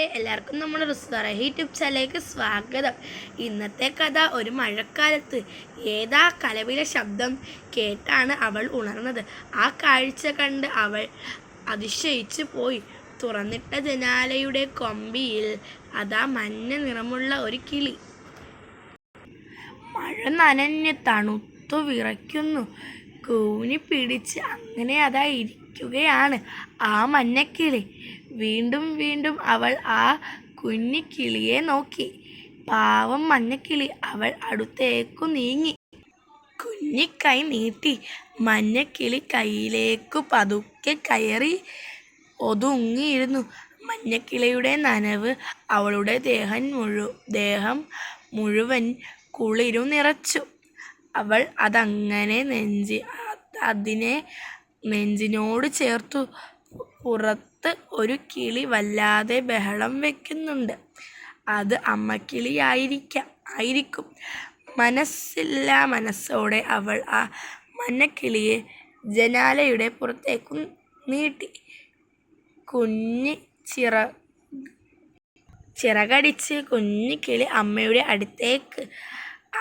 എല്ലാവർക്കും നമ്മുടെ റിസ്വറഹി ടിപ്സിലേക്ക് സ്വാഗതം. ഇന്നത്തെ കഥ ഒരു മഴക്കാലത്ത്. ഏതാ കലവിലെ ശബ്ദം കേട്ടാണ് അവൾ ഉണർന്നത്. ആ കാഴ്ച കണ്ട് അവൾ അതിശയിച്ചു പോയി. തുറന്നിട്ട ജനാലയുടെ കൊമ്പിയിൽ അതാ മഞ്ഞ നിറമുള്ള ഒരു കിളി. മഴ നനഞ്ഞ് തണുത്തു വിറയ്ക്കുന്നു. കൂനി പിടിച്ച് അങ്ങനെ അതാ ഇരിക്കുകയാണ് ആ മഞ്ഞക്കിളി. വീണ്ടും വീണ്ടും അവൾ ആ കുഞ്ഞിക്കിളിയെ നോക്കി. പാവം മഞ്ഞക്കിളി അവൾ അടുത്തേക്കു നീങ്ങി. കുഞ്ഞിക്കൈ നീട്ടി മഞ്ഞക്കിളി കയ്യിലേക്കു പതുക്കെ കയറി ഒതുങ്ങിയിരുന്നു. മഞ്ഞക്കിളിയുടെ നനവ് അവളുടെ ദേഹം മുഴു ദേഹം മുഴുവൻ കുളിരു നിറച്ചു. അവൾ അതങ്ങനെ നെഞ്ചി അതിനെ നെഞ്ചിനോട് ചേർത്തു. പുറത്ത് ഒരു കിളി വല്ലാതെ ബഹളം വെക്കുന്നുണ്ട്. അത് അമ്മക്കിളിയായിരിക്കാം ആയിരിക്കും. മനസ്സില്ലാ മനസ്സോടെ അവൾ ആ മഞ്ഞക്കിളിയെ ജനാലയുടെ പുറത്തേക്കു നീട്ടി കുഞ്ഞി ചിറ ചിറകടിച്ച് കുഞ്ഞിക്കിളി അമ്മയുടെ അടുത്തേക്ക്.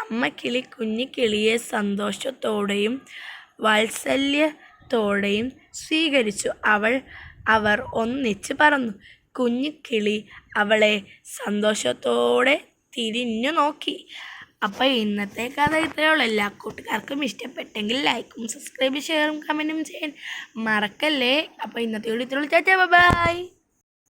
അമ്മക്കിളി കുഞ്ഞിക്കിളിയെ സന്തോഷത്തോടെയും വാത്സല്യത്തോടെയും സ്വീകരിച്ചു. അവൾ അവർ ഒന്നിച്ച് പറന്നു. കിളി അവളെ സന്തോഷത്തോടെ തിരിഞ്ഞു നോക്കി. അപ്പോൾ ഇന്നത്തെ കഥ ഇത്രയേ ഉള്ളൂ. എല്ലാ കൂട്ടുകാർക്കും ഇഷ്ടപ്പെട്ടെങ്കിൽ ലൈക്കും സബ്സ്ക്രൈബ് ഷെയറും കമന്റും ചെയ്യാൻ മറക്കല്ലേ? അപ്പോൾ ഇന്നത്തെ വീഡിയോ ഇത്രയുള്ളൂ ചാച്ചാ ബൈ.